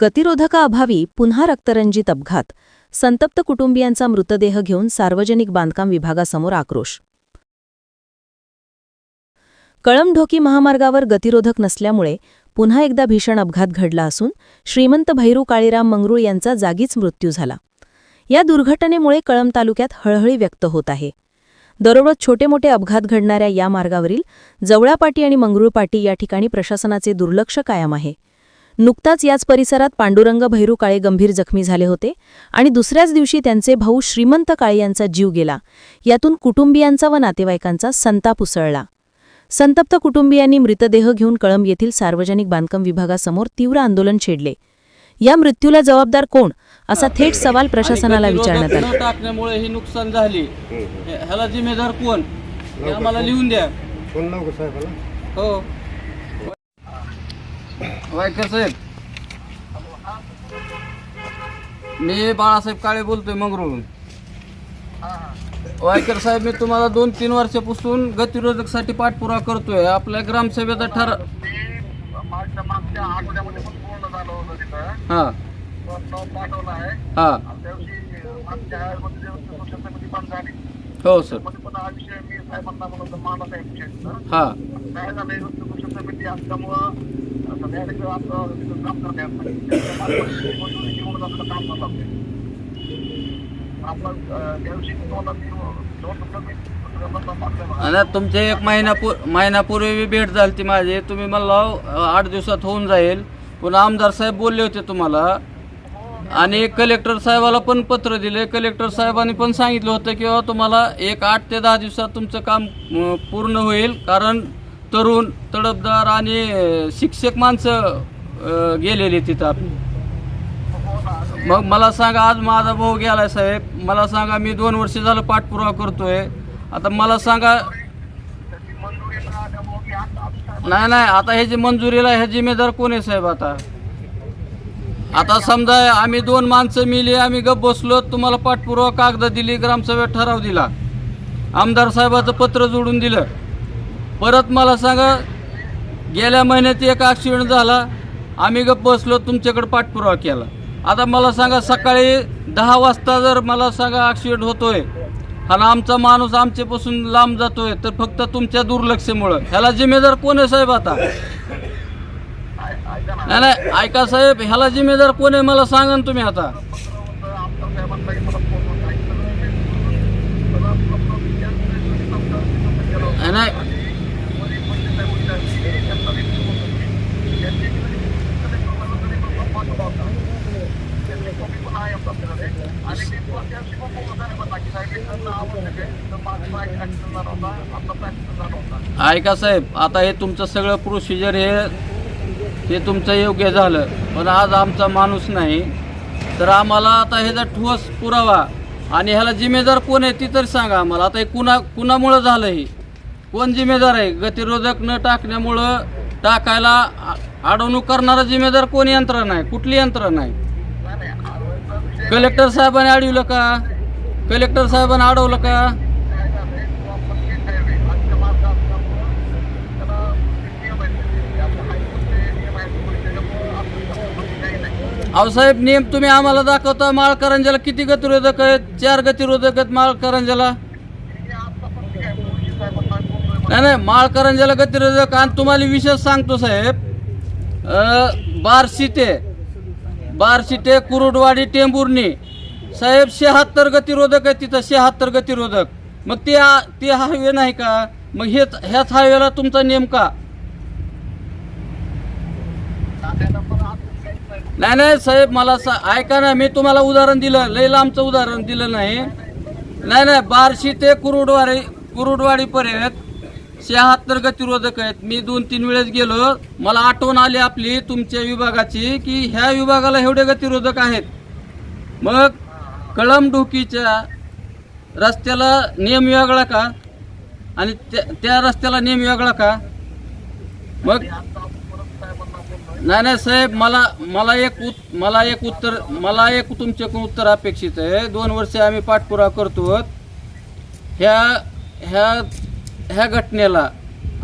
गतिरोधकाअभावी पुन्हा रक्तरंजित अपघात. संतप्त कुटुंबियांचा मृतदेह घेऊन सार्वजनिक बांधकाम विभागासमोर आक्रोश. कळमढोकी महामार्गावर गतिरोधक नसल्यामुळे पुन्हा एकदा भीषण अपघात घडला असून श्रीमंत भैरू काळीराम मंगरूळ यांचा जागीच मृत्यू झाला. या दुर्घटनेमुळे कळम तालुक्यात हळहळी व्यक्त होत आहे. दररोज छोटे मोठे अपघात घडणाऱ्या या मार्गावरील जवळापाटी आणि मंगरुळपाटी या ठिकाणी प्रशासनाचे दुर्लक्ष कायम आहे. नुकताच याच परिसरात पांडुरंग भैरू काळे गंभीर जखमी झाले होते आणि दुसऱ्याच दिवशी त्यांचे भाऊ श्रीमंत काळे यांचा जीव गेला. यातून कुटुंबियांचा व नातेवाईकांचा संताप उसळला. संतप्त कुटुंबियांनी मृतदेह घेऊन कळंब येथील सार्वजनिक बांधकाम विभागासमोर तीव्र आंदोलन छेडले. या मृत्यूला जबाबदार कोण? असा थेट सवाल प्रशासनाला विचारण्यात आला. टाकण्यामुळे ही नुकसान झाली. ह्याला जिम्मेदार कोण? आम्हाला लिहून द्या. हो. वायकर साहेब. मी बाळासाहेब काळे बोलतोय मंगरुळून वायकर साहेब मी तुम्हाला दोन तीन वर्षापासून गतिरोधकसाठी पाठपुरावा करतोय. आपल्या ग्रामसभेचा ठर हा. हा. हो सर. हा. आता आणि तुमचे एक महिनापूर महिनापूर्वी बी भेट झाली ती माझी. तुम्ही मला आठ दिवसात होऊन जाईल. पुन्हा आमदार साहेब बोलले होते तुम्हाला. आणि कलेक्टर साहेबाला पण पत्र दिले. कलेक्टर साहेबांनी पण सांगितलं होतं की तुम्हाला एक आठ ते दहा दिवसात तुमचं काम पूर्ण होईल. कारण तरुण तडफदार आणि शिक्षक माणसं गेलेली तिथं मग मला सांगा आज माझा भाऊ गेलाय साहेब. मला सांगा मी दोन वर्ष झालं पाठपुरावा करतोय. आता मला सांगा नाही नाही आता ह्याची मंजुरीला ह्या जिम्मेदार कोण आहे साहेब आता? आता समजा आम्ही दोन माणसं मिली आम्ही गप बसलो तुम्हाला पाठपुरावा कागद दिली ग्रामसभेत ठराव दिला. आमदार साहेबाचं पत्र जोडून दिलं. परत मला सांगा गेल्या महिन्यात एक ॲक्सिडेंट झाला आम्ही गप बसलो तुमच्याकडे पाठपुरावा केला. आता मला सांगा सकाळी दहा वाजता जर मला सांगा ॲक्सिडेंट होतोय आणि आमचा माणूस आमच्यापासून लांब जातोय तर फक्त तुमच्या दुर्लक्षामुळं. ह्याला जिम्मेदार कोण आहे साहेब आता? नाही नाही ऐका साहेब ह्याला जिम्मेदार कोण आहे मला सांगा ना तुम्ही आता. नाही, ऐका साहेब आता हे तुमचं सगळं प्रोसिजर हे हे तुमचं योग्य झालं पण आज आमचा माणूस नाही. तर आम्हाला आता ह्याचा ठोस पुरावा आणि ह्याला जिम्मेदार कोण आहे ती तरी सांगा आम्हाला. आता हे कुणा कुणामुळं झालं हे? कोण जिम्मेदार आहे? गतिरोधक न टाकण्यामुळं टाकायला अडवणूक करणारा जिम्मेदार कोण यंत्रणा आहे कुठली यंत्रणा आहे कलेक्टर साहेबांनी अडवलं का? कलेक्टर साहेबांनी अडवलं का? अहो साहेब नियम तुम्ही आम्हाला दाखवता माळकरंजाला किती गतिरोधक आहेत? चार गतिरोधक आहेत माळकरंजाला नाही नाही माळकरंजाला गतिरोधक आणि तुम्हाला विशेष सांगतो साहेब अं, बार्शी ते ते कुरुडवाडी टेंभुर्णी. साहेब शहात्तर गतिरोधक आहे तिथं शहात्तर गतिरोधक. मग ते ते हायवे नाही का? मग हेच ह्याच हायवेला तुमचा नेमका नाही नाही साहेब मला सा ऐका ना मी तुम्हाला उदाहरण दिलं. लई लांबचं उदाहरण दिलं नाही. नाही नाही बार्शी ते कुरुडवाडी कुरुडवाडीपर्यंत शहात्तर गतिरोधक आहेत. मी दोन तीन वेळेस गेलो. मला आठवण आली आपली तुमच्या विभागाची की ह्या विभागाला एवढे गतिरोधक आहेत. मग कळमडुकीच्या रस्त्याला नियम वेगळा का? आणि त्या त्या रस्त्याला नियम वेगळा का? मग नाही नाही साहेब मला मला एक उत मला एक उत्तर मला एक तुमच्याकडून उत्तर अपेक्षित आहे. दोन वर्षे आम्ही पाठपुरावा करतो ह्या ह्या ह्या घटनेला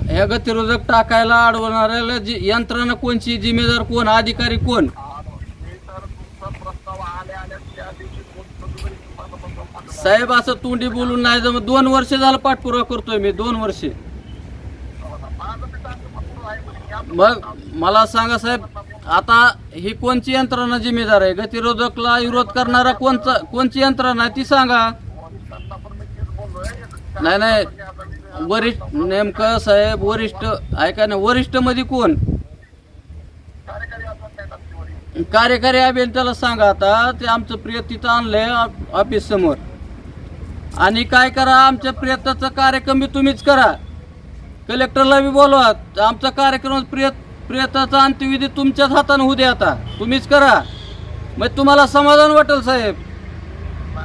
ह्या गतिरोधक टाकायला अडवणाऱ्याला जी यंत्रणा कोणची जिम्मेदार कोण अधिकारी कोण? साहेब असं तोंडी बोलून नाही जमत. दोन वर्ष झालं पाठपुरावा करतोय मी दोन वर्षे माझं मी टाकतो पाठवलं आहे म्हणजे की आपण मग मला सांगा साहेब आता ही कोणची यंत्रणा जिम्मेदार आहे? गतिरोधकला विरोध करणारा कोणचा कोणची यंत्रणा आहे ती सांगा. नाही नाही. वरिष्ठ नेमकं साहेब वरिष्ठ ऐका ना वरिष्ठमध्ये कोण? कार्यकारी अभियंत्याला सांगा आता. ते आमचं प्रिय तिथं आणलंय ऑफिस समोर आणि काय करा आमच्या प्रयत्नाचा कार्यक्रम तुम्हीच करा. कलेक्टरला बी बोलवा आमचा कार्यक्रम प्रियत प्रियताचा अंत्यविधी तुमच्याच हाताने होऊ द्या आता. तुम्हीच करा. मग तुम्हाला समाधान वाटेल साहेब.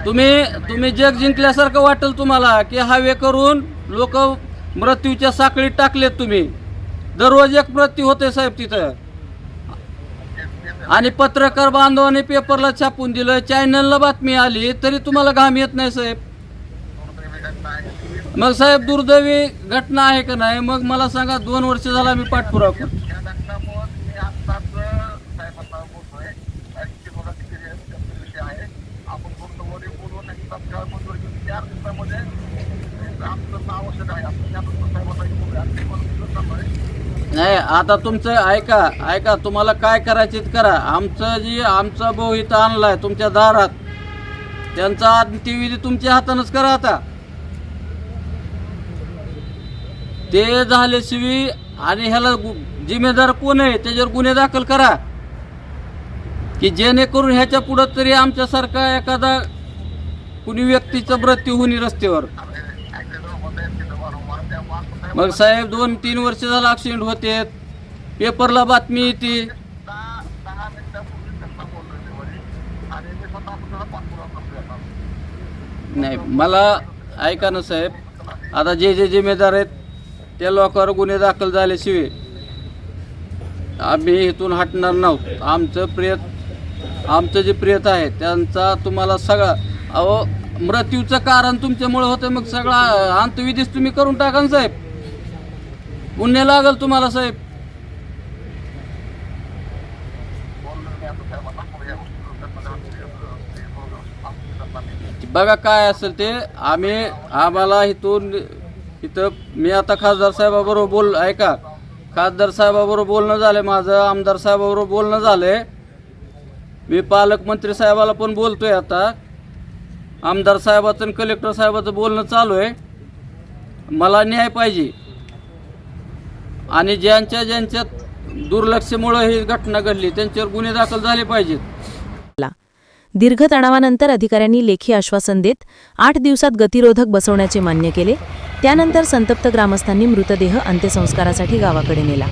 तुम्ही तुम्ही जग जिंकल्यासारखं वाटेल तुम्हाला की हवे करून लोक मृत्यूच्या साखळीत टाकलेत तुम्ही. दररोज एक मृत्यू होते साहेब तिथं. आणि पत्रकार बांधवाने पेपरला छापून दिलं चॅनलला बातमी आली तरी तुम्हाला घाम येत नाही साहेब. मग साहेब दुर्दैवी घटना आहे का नाही? मग मला सांगा दोन वर्ष झाला मी पाठपुरावा करतो नाही आता तुमचं ऐका ऐका तुम्हाला काय करायचे करा. आमचं जी आमचा भाऊ इथं आणलाय तुमच्या दारात. त्यांचा अंत्यविधी तुमच्या हातानंच करा आता. ते झाल्याशिवाय आणि ह्याला जिम्मेदार कोण आहे? त्याच्यावर गुन्हे दाखल करा. की जेणेकरून ह्याच्या पुढं तरी आमच्यासारखा एखादा कुणी व्यक्तीचा मृत्यू होणे रस्त्यावर. मग साहेब दोन तीन वर्ष झालं ऍक्सिडेंट होते. पेपरला बातमी येते. नाही मला ऐका ना साहेब. आता जे जे जिम्मेदार आहेत त्या लोकांवर गुन्हे दाखल झाल्याशिवाय आम्ही इथून हटणार नव्हतो. आमचं प्रियत आमचं जे प्रियत आहे त्यांचा तुम्हाला सगळा अहो मृत्यूचं कारण तुमच्यामुळं होतं मग सगळा अंतविधीच तुम्ही करून टाका ना साहेब. पुण्य लागल तुम्हाला साहेब. बघा काय असेल ते आम्ही आम्हाला इथून इथं मी आता खासदार साहेबाबरोबर बोल ऐका. खासदार साहेबाबरोबर बोलणं झालं माझं आमदार साहेबाबरोबर बोलणं झालंय. मी पालकमंत्री साहेबाला पण बोलतोय आता. आमदार साहेबाचं आणि कलेक्टर साहेबाचं बोलणं चालू आहे. मला न्याय पाहिजे. आणि ज्यांच्या ज्यांच्या दुर्लक्षमुळं ही घटना घडली त्यांच्यावर गुन्हे दाखल झाले पाहिजेत. दीर्घ तणावानंतर अधिकाऱ्यांनी लेखी आश्वासन देत आठ दिवसात गतिरोधक बसवण्याचे मान्य केले. त्यानंतर संतप्त ग्रामस्थांनी मृतदेह अंत्यसंस्कारासाठी गावाकडे नेला.